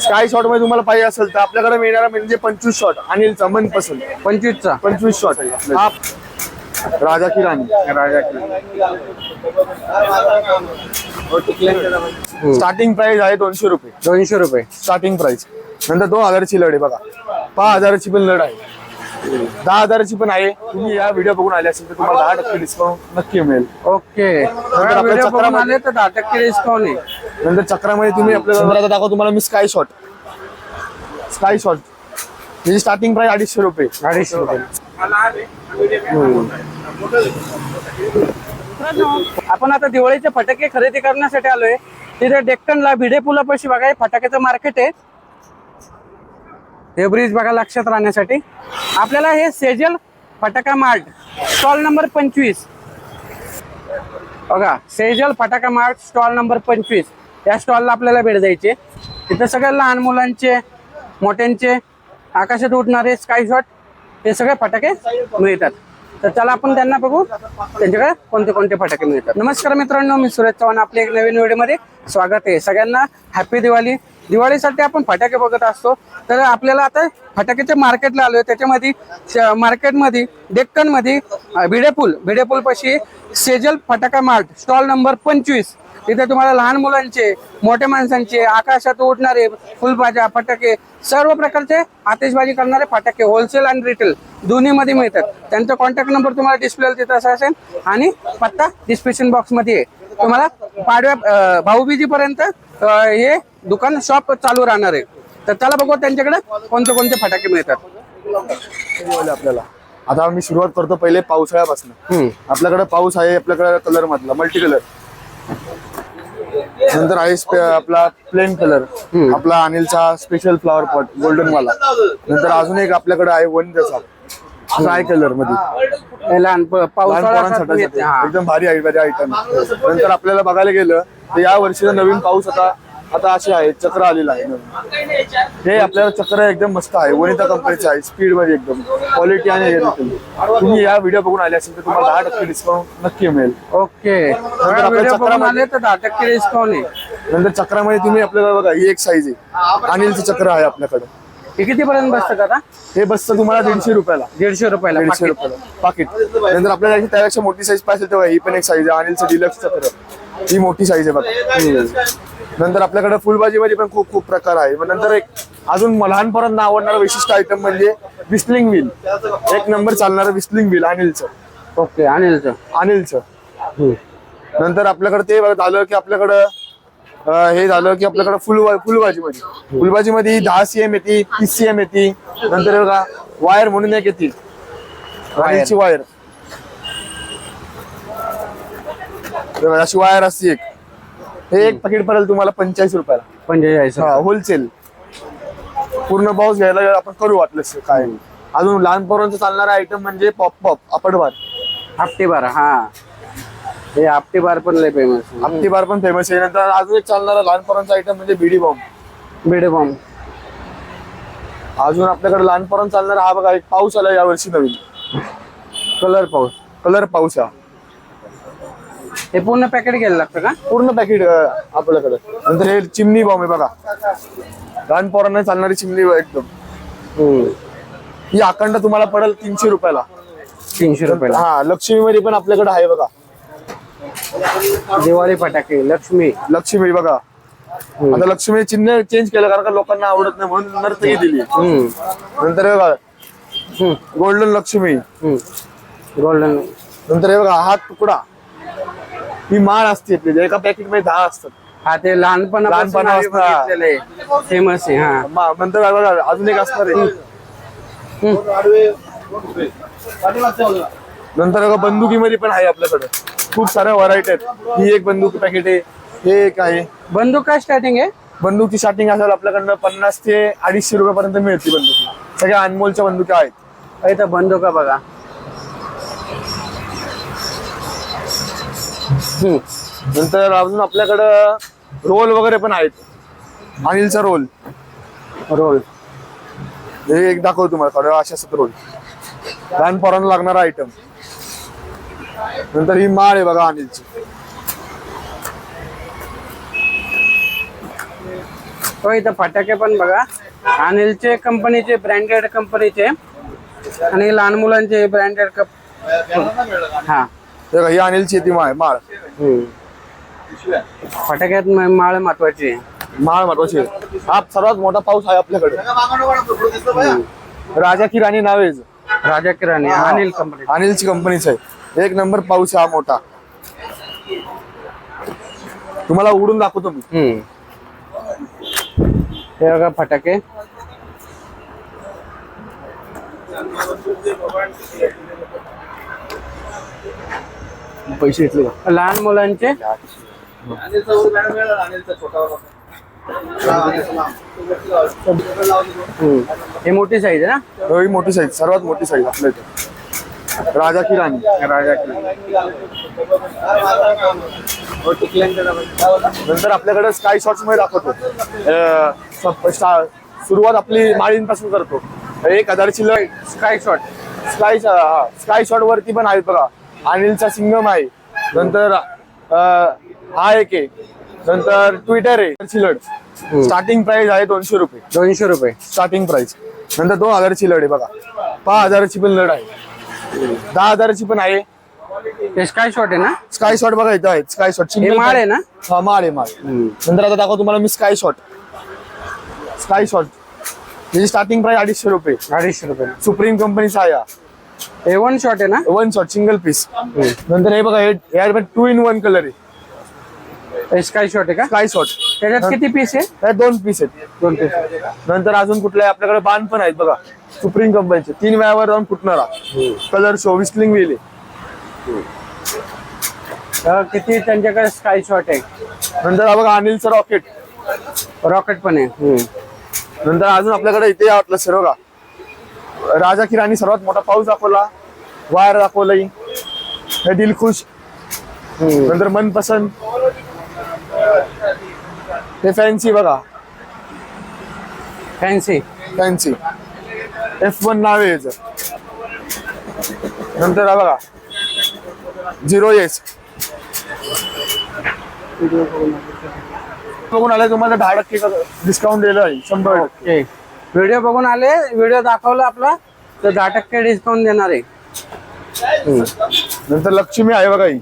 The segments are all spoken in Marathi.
स्काय शॉटमध्ये तुम्हाला पाहिजे असेल तर आपल्याकडे मिळणारा म्हणजे पंचवीस शॉट अनिलचा मनपसंत. पंचवीसचा? पंचवीस शॉट हा. राजा की राणी. राजा स्टार्टिंग प्राइस आहे दोनशे रुपये. दोनशे रुपये. स्टार्टिंग प्राइस नंतर दोन हजाराची लढ आहे बघा. पाच हजाराची पण लढ आहे. दहा हजाराची पण आहे. तुम्ही या व्हिडिओ बघून आले असेल तर तुम्हाला दहा टक्के डिस्काउंट नक्की मिळेल. ओके. तर दहा टक्के डिस्काउंट आहे. नंतर चक्रामध्ये तुम्ही आपल्याला आता दाखव तुम्हाला मी स्काय शॉट स्काय शॉट त्याची स्टार्टिंग प्राइस अडीचशे रुपये. अडीचशे रुपये. आपण आता दिवाळीचे फटाके खरेदी करण्यासाठी आलोय. तिथे डेक्कनला भिडे पुलापाशी बघा हे फटाक्याचं मार्केट आहे. हे ब्रिज बघा लक्षात राहण्यासाठी. आपल्याला हे सेजल फटाका मार्ट स्टॉल नंबर पंचवीस. बघा सेजल फटाका मार्ट स्टॉल नंबर पंचवीस. या स्टॉलला आपल्याला भेट द्यायची. तिथं सगळ्या लहान मुलांचे मोठ्यांचे आकाशात उठणारे स्काय शॉट हे सगळे फटाके मिळतात. तर चला आपण त्यांना बघू त्यांच्याकडे कोणते कोणते फटाके मिळतात. नमस्कार मित्रांनो मी सुरेश चव्हाण आपल्या एक नवीन व्हिडिओमध्ये स्वागत आहे सगळ्यांना. हॅपी दिवाळी. दिवाळीसाठी आपण फटाके बघत असतो. तर आपल्याला आता फटाक्याच्या मार्केटला आलोय. त्याच्यामध्ये श- मार्केटमध्ये डेक्कनमध्ये भिडेपूल भिडेपूल. पशी सेजल फटाका मार्ट. स्टॉल नंबर पंचवीस. तिथे तुम्हाला लहान मुलांचे मोठ्या माणसांचे आकाशात उडणारे फुलभाज्या फटाके सर्व प्रकारचे आतिषबाजी करणारे फटाके होलसेल आणि रिटेल दोन्हीमध्ये मिळतात. त्यांचा कॉन्टॅक्ट नंबर तुम्हाला डिस्प्ले तिथं असा असेल. आणि पत्ता डिस्क्रिप्शन बॉक्समध्ये आहे. तुम्हाला पाडव्या भाऊबीजीपर्यंत हे दुकान शॉप चालू राहणार आहे. तर चला बघू त्यांच्याकडे कोणते कोणते फटाके मिळतात. आपल्याला. आता मी सुरुवात करतो पहिले पावसाळ्यापासून. आपल्याकडे पाऊस आहे आपल्याकडे कलर मधला मल्टी कलर नंतर आहे आपला प्लेन कलर आपला अनिलचा स्पेशल फ्लॉवर पॉट गोल्डन वाला. नंतर अजून एक आपल्याकडे आहे वन त्याचा ट्राय कलरमध्ये लहान पोरांसाठी. एकदम भारी आहे भारी आयटम नंतर आपल्याला बघायला गेलं तर या वर्षीचा नवीन पाऊस आता आता असे आहे चक्र आलेला आहे. नवीन. हे आपल्याला चक्र एकदम मस्त आहे. वनिता कंपनीचे आहे स्पीडमध्ये एकदम. क्वालिटी आणि हे. तुम्ही या व्हिडिओ बघून आले असेल तर तुम्हाला दहा टक्के डिस्काउंट नक्की मिळेल. ओके. दहा टक्के डिस्काउंट आहे. नंतर चक्रामध्ये तुम्ही आपल्याला बघा ही एक साईज आहे. अनिलचं चक्र आहे आपल्याकडे. हे किती पर्यंत बसतं दादा हे बसतं तुम्हाला दीडशे रुपयाला. दीडशे रुपयाला दीडशे पाकीट. रुपयाला. पाकिट. नंतर आपल्याला त्यापेक्षा मोठी साईज पाहिजे तेव्हा ही पण एक साईज आहे अनिलचं डिलक्स चक्र. ही मोठी साईज आहे बघा. नंतर आपल्याकडे फुलभाजीमध्ये पण खूप खूप प्रकार आहे. मग नंतर एक अजून लहानपर्यंत आवडणारा विशिष्ट आयटम म्हणजे विस्लिंग व्हील. एक नंबर चालणारं विस्लिंग व्हील अनिलचं. ओके अनिलचं. अनिलचं. नंतर आपल्याकडे ते बघा झालं की आपल्याकडं हे झालं की आपल्याकडे फुल फुलभाजी मध्ये फुलभाजी मध्ये दहा सीएम येते तीस सीएम येते. नंतर बघा वायर म्हणून एक येते वायर. अशी वायर असते एक. हे एक पॅकेट पडेल तुम्हाला पंचेचाळीस रुपयाला. पंचेचाळीस हा होलसेल पूर्ण बाउस घ्यायला आपण करू वाटलं काय. अजून लहान पोरांचं चालणारा आयटम म्हणजे पॉप पॉप अपडबार आपटी बार हा. हे आपटी बार पण लय फेमस आपली बार पण फेमस आहे. नंतर अजून एक चालणारा लहान पोरांचा आयटम म्हणजे बीडी बॉम्ब बिडे बॉम्ब अजून आपल्याकडे लहान पोरांचा चालणारा हा बघा एक पाऊस आला या वर्षी नवीन. कलर पाऊस. कलर पाऊस हा. हे पूर्ण पॅकेट घ्यायला लागतं का? पूर्ण पॅकेट आपल्याकडे. नंतर हे चिमणी बॉम्ब आहे बघा. लहान पोरांना चालणारी चिमणी एकदम. ही अखंड तुम्हाला पडेल तीनशे रुपयाला. तीनशे रुपयाला. हा लक्ष्मी मध्ये पण आपल्याकडे आहे बघा. दिवाळी फटाके लक्ष्मी. लक्ष्मी बघा. आता लक्ष्मी चिन्ह चेंज केलं कारण का लोकांना आवडत नाही म्हणून नर्तकी दिली. नंतर हे बघा. गोल्डन लक्ष्मी. गोल्डन नंतर हे बघा हा तुकडा. ही माळ असते आपली एका पॅकेटमध्ये दहा असतात. हा ते लहानपणापासून आम्ही लहानपणापासून. बघितलेलं आहे. फेमस आहे हा. मा- नंतर बघा अजून एक असणार आहे. नंतर बघा बंदुकीमध्ये पण आहे आपल्याकडे. खूप साऱ्या व्हरायटी आहेत. ही एक बंदूक पॅकेट आहे हे एक आहे. बंदूक काय स्टार्टिंग आहे? बंदूकची स्टार्टिंग असेल आपल्याकडनं पन्नास ते अडीचशे रुपयापर्यंत मिळते बंदूक. सगळ्या अनमोलच्या बंदुका आहेत. इथं बंदुका बघा. नंतर अजून आपल्याकडं रोल वगैरे पण आहेत. अनिलचा रोल. रोल. हे एक दाखव तुम्हाला थोड्या अशा असतात रोल. लहान पोरांना लागणारा आयटम नंतर ही माळ आहे बघा अनिलची. तो इथं फटाके पण बघा. अनिलचे कंपनीचे ब्रँडेड कंपनीचे आणि लहान मुलांचे ब्रँडेड कप हा हे. बघा, ही अनिलची ती माळ. माळ फटाक्यात म- माळ महत्वाची आहे. माळ महत्वाची आहे. हा सर्वात मोठा पाऊस आहे आपल्याकडे. राजा की राणी नावेज राजा किराणे अनिल कंपनी अनिलची कंपनीच आहे. एक नंबर पाऊस आहे हा मोठा. तुम्हाला उडून दाखवतो मी. हम्म. हे बघा फटाके. पैसे घेतले का? लहान मुलांचे. हे मोठी साईज आहे ना? हो, ही मोठी साईज सर्वात मोठी साईज आपल्या इथे. राजा की राणी? राजा नंतर आपल्याकडे स्काय शॉट्समध्ये दाखवतो. सुरुवात आपली माळींपासून करतो. एक हजारची लय sky shot sky sky shot वरती पण आहेत बघा. अनिलचा सिंगम आहे. नंतर हा एक आहे. नंतर ट्विटर आहे. चिलड स्टार्टिंग प्राइस आहे दोनशे रुपये. दोनशे रुपये. स्टार्टिंग प्राइस नंतर दोन हजारची लढ आहे बघा. पाच हजाराची पण लढ आहे. दहा हजाराची पण आहे. हे स्काय शॉट आहे ना? स्काय शॉट बघा इथं आहेत. स्काय शॉट हे माळ आहे ना? हा माळ आहे माळ नंतर आता दाखव तुम्हाला मी स्काय शॉट स्काय शॉट त्याची स्टार्टिंग प्राइस अडीचशे रुपये. अडीचशे रुपये. सुप्रीम कंपनीचा आहे हा. वन शॉट आहे ना? वन शॉट सिंगल पीस नंतर हे बघा हे यार टू इन वन कलर आहे. स्काय शॉट आहे का? स्काय शॉट त्याच्यात किती पीस आहे? दोन पीस आहेत. दोन पीस नंतर अजून कुठले आपल्याकडे बाण पण आहेत बघा. सुप्रीम कंपनीचे तीन वेळावर जाऊन फुटणारा. कलर शो विस्लिंग व्हील आहे. किती त्यांच्याकडे स्काय शॉट आहे? नंतर बघा अनिलचं रॉकेट रॉकेट पण आहे. नंतर अजून आपल्याकडे इथे वाटलं सर्व का राजा की राणी सर्वात मोठा पाऊस दाखवला. वायर दाखवलंय. हे दिलखुश नंतर मनपसंद हे फॅन्सी बघा. फॅन्सी फॅन्सी एफ वन नाव आहे याचं. नंतर हा बघा. झिरो एस बघून आले तुम्हाला दहा टक्के डिस्काउंट दिलं आहे शंभर टक्के. व्हिडिओ बघून आले व्हिडिओ दाखवला आपला तर दहा टक्के डिस्काउंट देणार आहे. नंतर लक्ष्मी आहे बघा ही.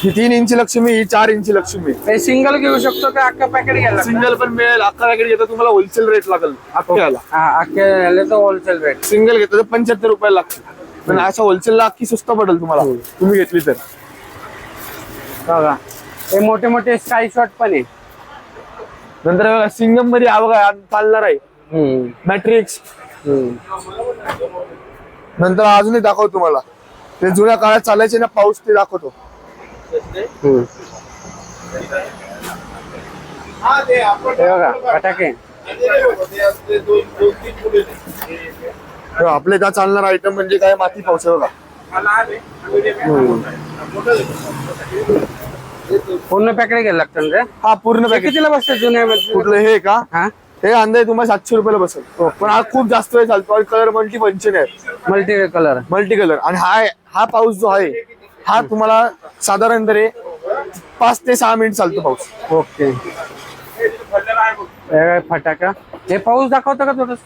ही तीन इंची लक्ष्मी ही चार इंची लक्ष्मी. हे सिंगल घेऊ शकतो का अख्खा पॅकेट घ्यायला? सिंगल पण मिळेल अकरा पॅकेट घेता तुम्हाला होलसेल रेट लागेल अख्ख्याला. हा अख्खे झाले तर होलसेल रेट सिंगल घेतलं तर पंच्याहत्तर रुपयाला लागते पण अशा होलसेलला अख्खी स्वस्त पडेल तुम्हाला. तुम्ही घेतली तर. बघा. हे मोठे मोठे स्काय शॉट पण आहे. नंतर बघा सिंगममध्ये बघा चालणार आहे. मॅट्रिक्स हम्म. नंतर अजूनही दाखवतो तुम्हाला. ते जुन्या काळात चालायचे ना पाऊस ते दाखवतो. हे फटाके. हे आपले त्या चालणार आयटम म्हणजे काय? माती पाऊस आहे बघा. पूर्ण पॅकेट घ्यायला लागतं रे? हा पूर्ण हे पॅकेज कितीला बसतं जुन्या कुठलं हे का? हा? हे अंदाजे तुम्हाला सातशे रुपयाला बसेल. पण हा खूप जास्त वेळ चालतो. आणि कलर मल्टी पंचन आहे. मल्टी कलर मल्टी कलर आणि हा हा पाऊस जो आहे हा तुम्हाला साधारण तरी पाच ते सहा मिनिट चालतो पाऊस. ओके. हे फटाका? हे पाऊस दाखवतो का थोडस?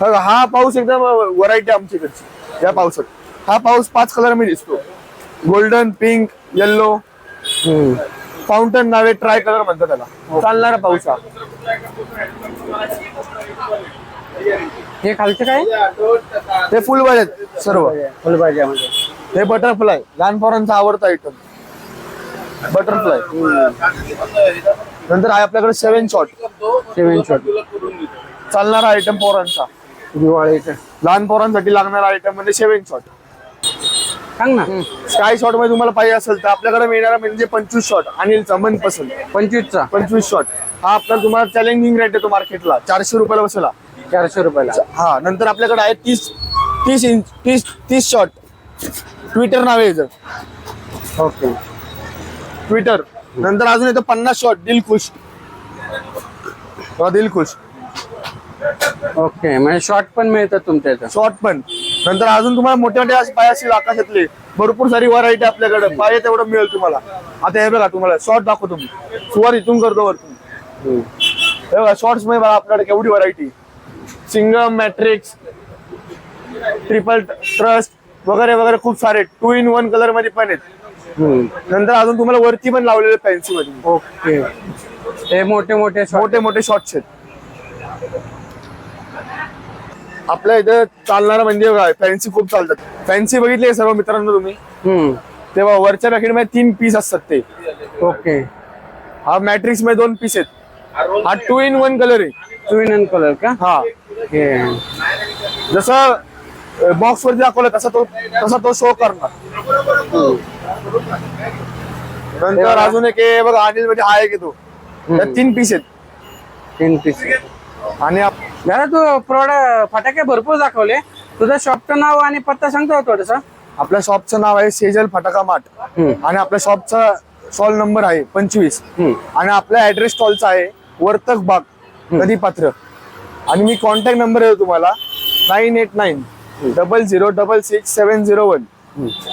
बघा, हा पाऊस एकदम व्हरायटी आमच्या इकडची या पावसात. हा पाऊस पाच कलरमध्ये दिसतो. गोल्डन पिंक येल्लो फाउंटन नावे ट्राय कलर म्हणतात त्याला. चालणारा पाऊस हा. खालचे काय? हे फुल आहेत सर्व. फुलभाज्यामध्ये हे बटरफ्लाय लहान पोरांचा आवडता आयटम बटरफ्लाय नंतर आहे आपल्याकडे सेव्हन शॉट सेवन शॉट चालणारा आयटम पोरांचा. दिवाळीचं लहान पोरांसाठी लागणारा आयटम म्हणजे सेव्हन शॉट सांग ना. स्काय शॉटमध्ये तुम्हाला पाहिजे असेल तर आपल्याकडे मिळणारा म्हणजे पंचवीस शॉट अनिलचा मनपसंत. पंचवीसचा. पंचवीस शॉट हा आपला तुम्हाला चॅलेंजिंग रेट येतो मार्केटला चारशे रुपयाला बसला. चारशे रुपयाला. हा नंतर आपल्याकडे आहे तीस तीस इंच तीस तीस शॉट ट्विटर नाव आहे ओके. ट्विटर नंतर अजून येतं पन्नास शॉट दिल खुश. दिल खुश. ओके म्हणजे शॉर्ट पण मिळतात तुमच्या इथं. शॉर्ट पण. नंतर अजून तुम्हाला मोठे मोठे असे पाय असतील आकाशातले भरपूर सारी व्हरायटी आपल्याकडे. पाहिजे तेवढं मिळेल तुम्हाला. आता हे बघा तुम्हाला शॉर्ट दाखवतो मी. सुवर इथून करतो वरतून. हे बघा शॉर्ट्समध्ये बघा आपल्याकडे केवढी variety Singham matrix triple trust वगैरे वगैरे खूप सारे. टू इन वन कलरमध्ये पण आहेत. नंतर अजून तुम्हाला वरती पण लावलेले फॅन्सी मध्ये. ओके हे मोठे मोठे. मोठे मोठे शॉर्ट्स आहेत. आपल्या इथं चालणारं म्हणजे काय? फॅन्सी खूप चालतात. फॅन्सी बघितले सर्व मित्रांनो तुम्ही? हम्म. तेव्हा वरच्या पॅकेटमध्ये तीन पीस असतात ते. ओके. हा मॅट्रिक्समध्ये दोन पीस आहेत. हा टू इन वन कलर आहे. ट्विन कलर का? हा. जसं बॉक्स वरती दाखवलं तसा तो तसा तो शो करणार. नंतर अजून एक बघा अनिलमध्ये हा एक येतो त्यात तीन पीस आहेत. तीन पीस आणि आप- दादा तू प्रोडक्ट फटाके भरपूर दाखवले. तुझं शॉपचं नाव आणि पत्ता सांगतो थोडस? आपल्या शॉपचं नाव आहे सेजल फटाका मार्ट. आणि आपल्या शॉपचा स्टॉल नंबर आहे पंचवीस. आणि आपला ऍड्रेस स्टॉलचा आहे वर्तक बाग नदी पात्र आणि मी कॉन्टॅक्ट नंबर आहे तुम्हाला nine eight nine double zero double six seven zero one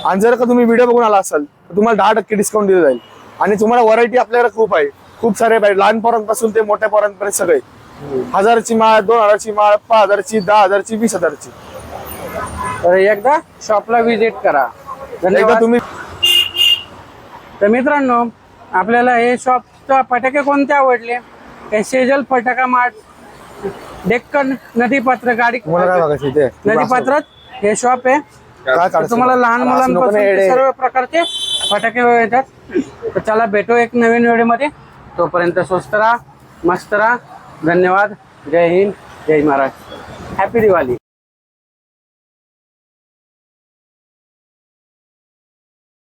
आणि जर का तुम्ही व्हिडिओ बघून आला असाल तर तुम्हाला दहा टक्के डिस्काउंट दिलं जाईल. आणि तुम्हाला व्हरायटी आपल्याकडे खूप आहे. खूप सारे लहान पोरांपासून ते मोठ्या पोरांपर्यंत सगळे. हजारची माळ दोन हजारची माळ पाच हजारची दहा हजारची वीस हजारची. तर एकदा शॉपला व्हिजिट करा. एकदा धन्यवाद. तुम्ही तर मित्रांनो आपल्याला हे शॉपचा फटाके कोणते आवडले? हे सेजल फटाका मार्ट डेक्कन नदीपात्र गाडी तुम्हाला काय बघायचं इथे? नदीपात्रात हे शॉप आहे. काय तर काढायचं? तुम्हाला लहान असं नको ना मुलांपासून ते येडे. सर्व प्रकारचे फटाके येतात तर चला भेटू एक नवीन व्हिडिओमध्ये तोपर्यंत स्वस्त राहा मस्त राहा. धन्यवाद. जय हिंद. जय महाराज हॅपी दिवाळी